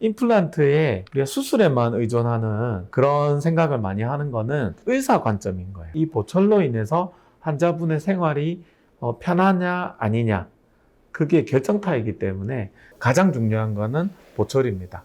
임플란트에 우리가 수술에만 의존하는 그런 생각을 많이 하는 거는 의사 관점인 거예요. 이 보철로 인해서 환자분의 생활이 어, 편하냐 아니냐 그게 결정타이기 때문에 가장 중요한 거는 보철입니다.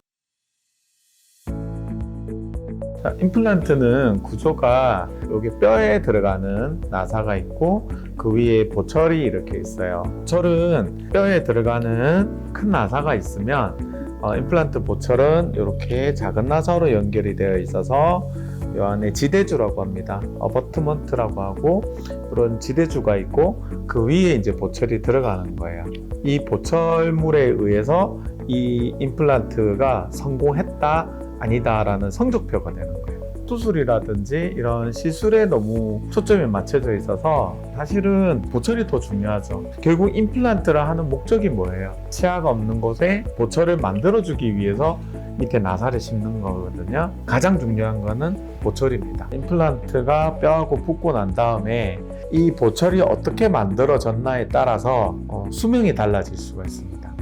자, 임플란트는 구조가 여기 뼈에 들어가는 나사가 있고 그 위에 보철이 이렇게 있어요. 보철은 뼈에 들어가는 큰 나사가 있으면 어, 임플란트 보철은 이렇게 작은 나사로 연결이 되어 있어서 이 안에 지대주라고 합니다. 어버트먼트라고 하고 그런 지대주가 있고 그 위에 이제 보철이 들어가는 거예요. 이 보철물에 의해서 이 임플란트가 성공했다 아니다라는 성적표가 되는 거예요. 수술이라든지 이런 시술에 너무 초점이 맞춰져 있어서 사실은 보철이 더 중요하죠. 결국 임플란트를 하는 목적이 뭐예요? 치아가 없는 곳에 보철을 만들어주기 위해서 밑에 나사를 심는 거거든요. 가장 중요한 거는 보철입니다. 임플란트가 뼈하고 붙고 난 다음에 이 보철이 어떻게 만들어졌나에 따라서 어, 수명이 달라질 수가 있습니다.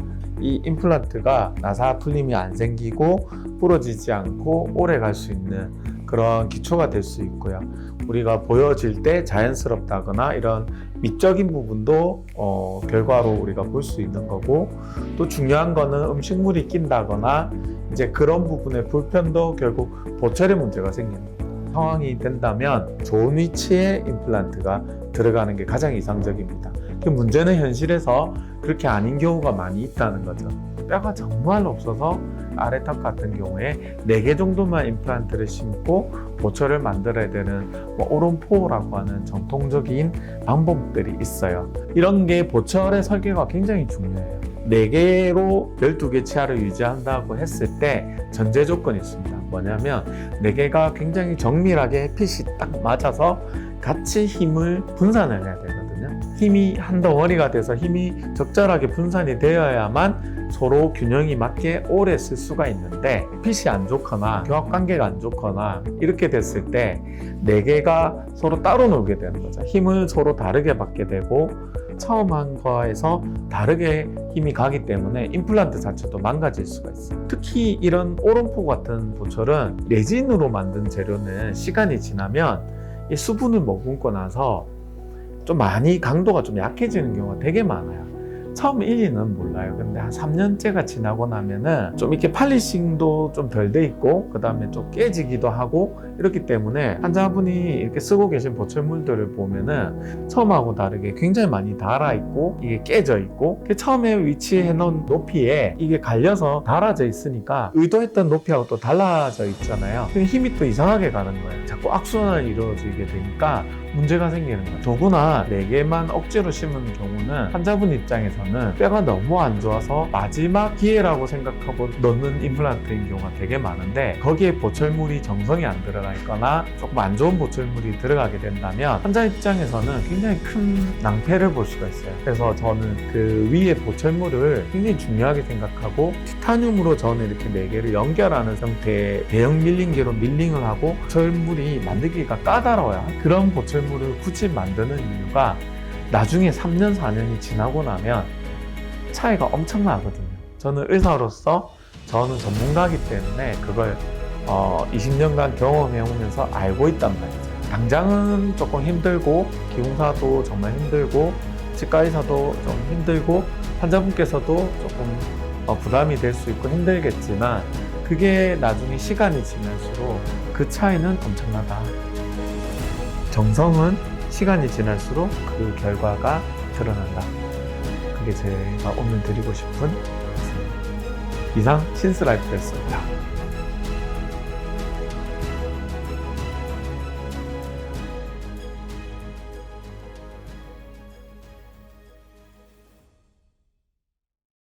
이 임플란트가 나사 풀림이 안 생기고 부러지지 않고 오래 갈 수 있는 그런 기초가 될 수 있고요. 우리가 보여질 때 자연스럽다거나 이런 미적인 부분도 어, 결과로 우리가 볼 수 있는 거고 또 중요한 거는 음식물이 낀다거나 이제 그런 부분의 불편도 결국 보철의 문제가 거예요. 상황이 된다면 좋은 위치에 임플란트가 들어가는 게 가장 이상적입니다. 그 문제는 현실에서 그렇게 아닌 경우가 많이 있다는 거죠. 뼈가 정말 없어서 아래탑 같은 경우에 4개 정도만 임플란트를 심고 보철을 만들어야 되는 뭐 오론포라고 하는 정통적인 방법들이 있어요. 이런 게 보철의 설계가 굉장히 중요해요. 4개로 12개 치아를 유지한다고 했을 때 전제 조건이 있습니다. 뭐냐면 4개가 굉장히 정밀하게 핏이 딱 맞아서 같이 힘을 분산을 해야 되거든요. 힘이 한 덩어리가 돼서 힘이 적절하게 분산이 되어야만 서로 균형이 맞게 오래 쓸 수가 있는데 핏이 안 좋거나 교합 관계가 안 좋거나 이렇게 됐을 때 네 개가 서로 따로 놀게 되는 거죠. 힘을 서로 다르게 받게 되고 처음 한 거에서 다르게 힘이 가기 때문에 임플란트 자체도 망가질 수가 있어요. 특히 이런 오른포 같은 보철은 레진으로 만든 재료는 시간이 지나면 이 수분을 머금고 나서 좀 많이 강도가 좀 약해지는 경우가 되게 많아요. 처음 1, 2는 몰라요. 근데 한 3년째가 지나고 나면은 좀 이렇게 팔리싱도 좀 덜 돼 있고, 그 다음에 좀 깨지기도 하고, 이렇기 때문에 환자분이 이렇게 쓰고 계신 보철물들을 보면은 처음하고 다르게 굉장히 많이 닳아 있고, 이게 깨져 있고, 그 처음에 위치해 놓은 높이에 이게 갈려서 닳아져 있으니까 의도했던 높이하고 또 달라져 있잖아요. 그 힘이 또 이상하게 가는 거예요. 자꾸 악순환이 이루어지게 되니까 문제가 생기는 거예요. 더구나 4개만 억지로 심은 경우는 환자분 입장에서는 뼈가 너무 안 좋아서 마지막 기회라고 생각하고 넣는 임플란트인 경우가 되게 많은데 거기에 보철물이 정성이 안 들어가 있거나 조금 안 좋은 보철물이 들어가게 된다면 환자 입장에서는 굉장히 큰 낭패를 볼 수가 있어요. 그래서 저는 그 위에 보철물을 굉장히 중요하게 생각하고 티타늄으로 저는 이렇게 4개를 연결하는 형태의 대형 밀링기로 밀링을 하고 보철물이 만들기가 까다로워요. 그런 보철 보철물을 굳이 만드는 이유가 나중에 3년, 4년이 지나고 나면 차이가 엄청나거든요. 저는 의사로서 저는 전문가기 때문에 그걸 어, 20년간 경험해 오면서 알고 있단 말이죠. 당장은 조금 힘들고 기공사도 정말 힘들고 치과 의사도 좀 힘들고 환자분께서도 조금 어, 부담이 될 수 있고 힘들겠지만 그게 나중에 시간이 지날수록 그 차이는 엄청나다. 정성은 시간이 지날수록 그 결과가 드러난다. 그게 제가 오늘 드리고 싶은 말씀입니다. 이상 신스라이프였습니다.